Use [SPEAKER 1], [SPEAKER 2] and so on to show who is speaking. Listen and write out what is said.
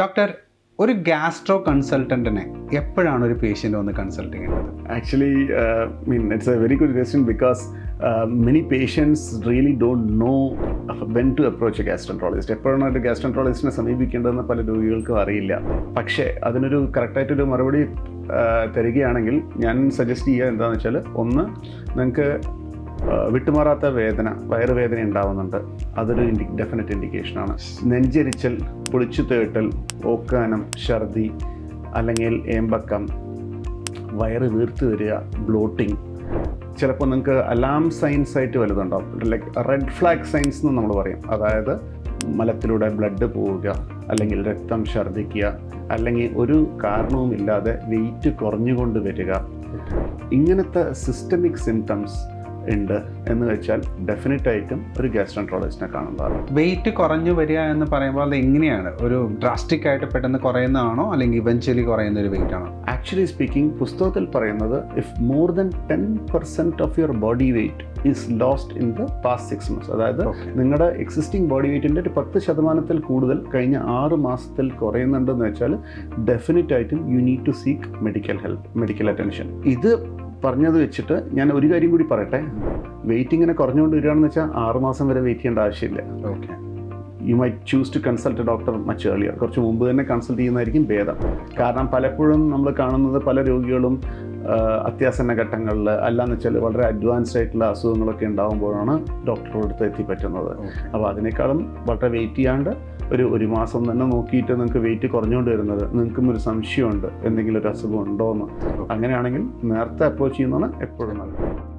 [SPEAKER 1] Doctor ഒരു gastro കൺസൾട്ടന്റിനെ എപ്പോഴാണ് ഒരു പേഷ്യന്റ് വന്ന് കൺസൾട്ട് ചെയ്യുന്നത്
[SPEAKER 2] actually mean it's a very good question because many patients really many know when to approach a gastroenterologist. എപ്പോഴാണ് ഒരു ഗ്യാസ്ട്രോൻട്രോളജിസ്റ്റിനെ സമീപിക്കേണ്ടതെന്ന് പല രോഗികൾക്കും അറിയില്ല. പക്ഷേ അതിനൊരു കറക്റ്റായിട്ടൊരു മറുപടി uh, തരികയാണെങ്കിൽ ഞാൻ സജസ്റ്റ് ചെയ്യുക എന്താണെന്ന് വെച്ചാൽ ഒന്ന് നിങ്ങൾക്ക് വിട്ടുമാറാത്ത വേദന വയറുവേദന ഉണ്ടാവുന്നുണ്ട്. അതൊരു ഇൻഡി ഡെഫിനറ്റ് ഇൻഡിക്കേഷനാണ് നെഞ്ചരിച്ചൽ പൊളിച്ചു തേട്ടൽ ഓക്കാനം ഛർദി അല്ലെങ്കിൽ ഏമ്പക്കം വയറ് വീർത്ത് വരിക ബ്ലോട്ടിങ്. ചിലപ്പോൾ നിങ്ങൾക്ക് അലാം സൈൻസ് ആയിട്ട് വലുതുണ്ടാവും. ലൈക്ക് റെഡ് ഫ്ലാഗ് സൈൻസ് എന്ന് നമ്മൾ പറയും. അതായത് മലത്തിലൂടെ ബ്ലഡ് പോവുക അല്ലെങ്കിൽ രക്തം ഛർദ്ദിക്കുക അല്ലെങ്കിൽ ഒരു കാരണവുമില്ലാതെ വെയിറ്റ് കുറഞ്ഞുകൊണ്ട് വരിക. ഇങ്ങനത്തെ സിസ്റ്റമിക് സിംറ്റംസ് ഉണ്ട് എന്ന് വെച്ചാൽ ഡെഫിനറ്റ് ആയിട്ടും ഒരു ഗ്യാസ്ട്രോൺട്രോളജിസ്റ്റിനെ കാണുന്നതാണ്
[SPEAKER 1] വെയിറ്റ് കുറഞ്ഞു വരിക എന്ന് പറയുമ്പോൾ അത് എങ്ങനെയാണ്? ഒരു ഡ്രാസ്റ്റിക് ആയിട്ട് പെട്ടെന്ന് കുറയുന്നതാണോ? അല്ലെങ്കിൽ ഇവൻച്വലി കുറയുന്ന ഒരു വെയിറ്റ് ആണോ?
[SPEAKER 2] ആക്ച്വലി സ്പീക്കിംഗ് പുസ്തകത്തിൽ പറയുന്നത് if more than ten percent of your body weight is lost in the past six months അതായത് നിങ്ങളുടെ എക്സിസ്റ്റിംഗ് ബോഡി വെയിറ്റിന്റെ ഒരു പത്ത് ശതമാനത്തിൽ കൂടുതൽ കഴിഞ്ഞ ആറ് മാസത്തിൽ കുറയുന്നുണ്ടെന്ന് വെച്ചാൽ ഡെഫിനറ്റ് ആയിട്ടും you need to seek medical help medical attention ഇത് പറഞ്ഞത് വെച്ചിട്ട് ഞാൻ ഒരു കാര്യം കൂടി പറയട്ടെ? വെയിറ്റ് ഇങ്ങനെ കുറഞ്ഞുകൊണ്ട് വരികയാണെന്ന് വെച്ചാൽ ആറുമാസം വരെ വെയിറ്റ് ചെയ്യേണ്ട ആവശ്യമില്ല.
[SPEAKER 1] Okay.
[SPEAKER 2] You may choose to consult doctor much earlier കുറച്ച് മുമ്പ് തന്നെ കൺസൾട്ട് ചെയ്യുന്നതായിരിക്കും ഭേദം. കാരണം പലപ്പോഴും നമ്മൾ കാണുന്നത് പല രോഗികളും അത്യാസന്ന ഘട്ടങ്ങളിൽ അല്ലാന്ന് വെച്ചാൽ വളരെ അഡ്വാൻസ്ഡ് ആയിട്ടുള്ള അസുഖങ്ങളൊക്കെ ഉണ്ടാകുമ്പോഴാണ് ഡോക്ടറുടെ അടുത്ത് എത്തിപ്പറ്റുന്നത് അപ്പോൾ അതിനേക്കാളും വളരെ വെയിറ്റ് ചെയ്യാണ്ട് ഒരു ഒരു മാസം തന്നെ നോക്കിയിട്ട് നിങ്ങൾക്ക് വെയിറ്റ് കുറഞ്ഞുകൊണ്ട് വരുന്നത് നിങ്ങൾക്കും ഒരു സംശയമുണ്ട്. എന്തെങ്കിലും ഒരു അസുഖം ഉണ്ടോ എന്ന് അങ്ങനെയാണെങ്കിൽ നേരത്തെ അപ്രോച്ച് ചെയ്യുന്നതാണ് എപ്പോഴും നല്ലത്.